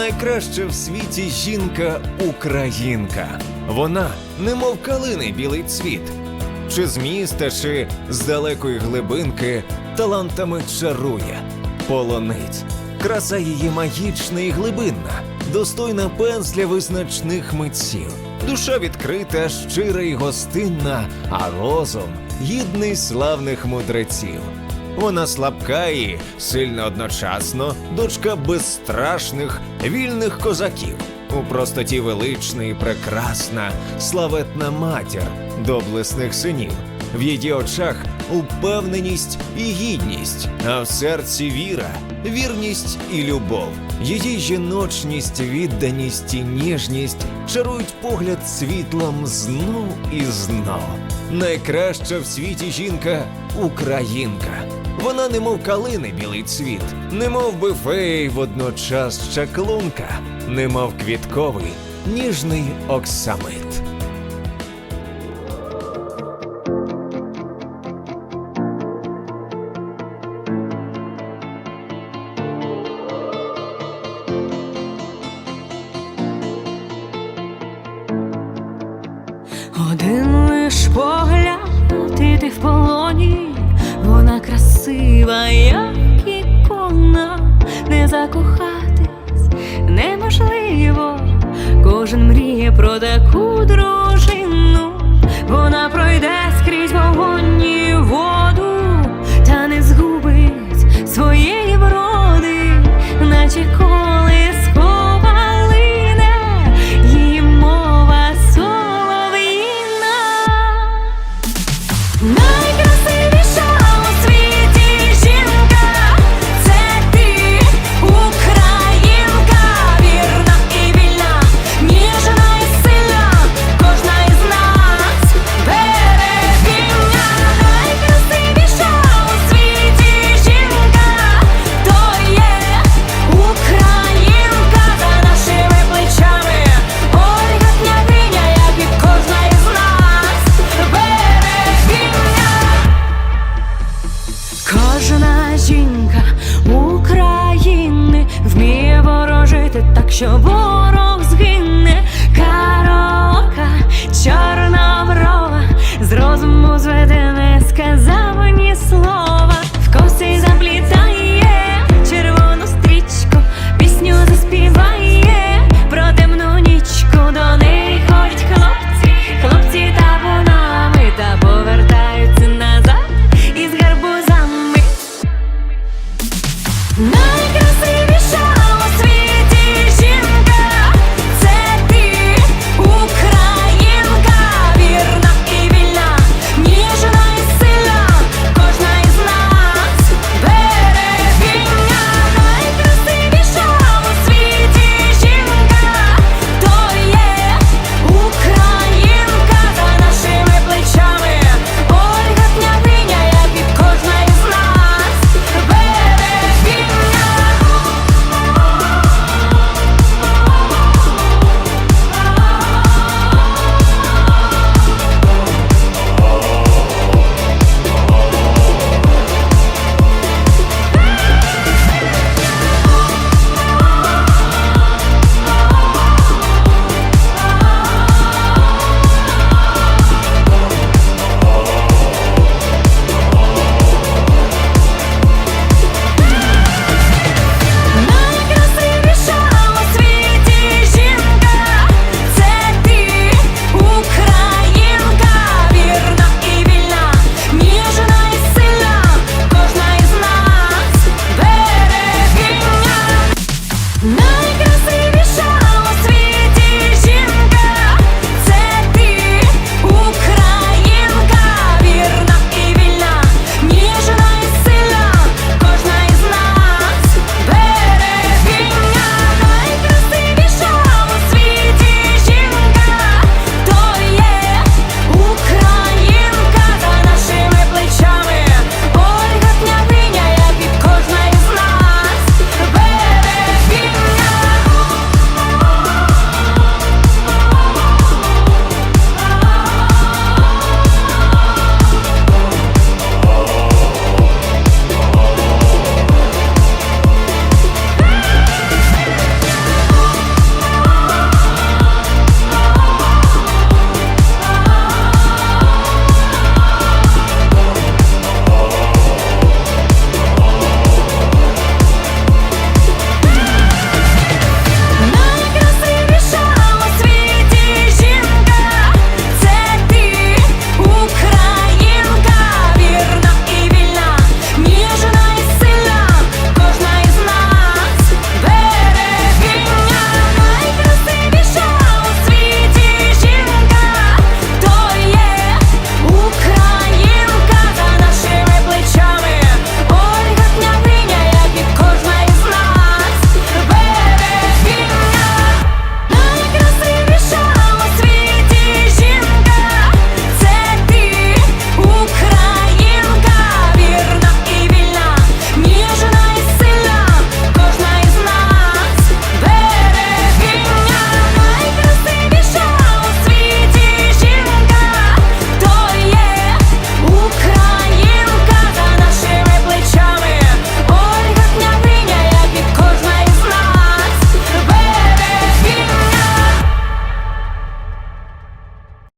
найкраща в світі жінка українка. Вона, немов калини білий цвіт, чи з міста, чи з далекої глибинки талантами чарує, полонить. Краса її магічна і глибинна, достойна пензля визначних митців. Душа відкрита, щира і гостинна, а розум гідний славних мудреців. Вона слабка і сильна одночасно, дочка безстрашних, вільних козаків. У простоті велична і прекрасна, славетна матір доблесних синів. В її очах упевненість і гідність, а в серці віра, вірність і любов. Її жіночність, відданість і ніжність чарують погляд світлом знов і знов. Найкраща в світі жінка українка. Вона немов калини білий цвіт, немов би фей водночас чаклунка, немов квітковий ніжний оксамит. Один лиш погляд, і ти в полоні, красива, як ікона, не закохатись неможливо. Кожен мріє про таку дружину, вона що ворог згине карока, чорна брова, з розуму зведе не сказати.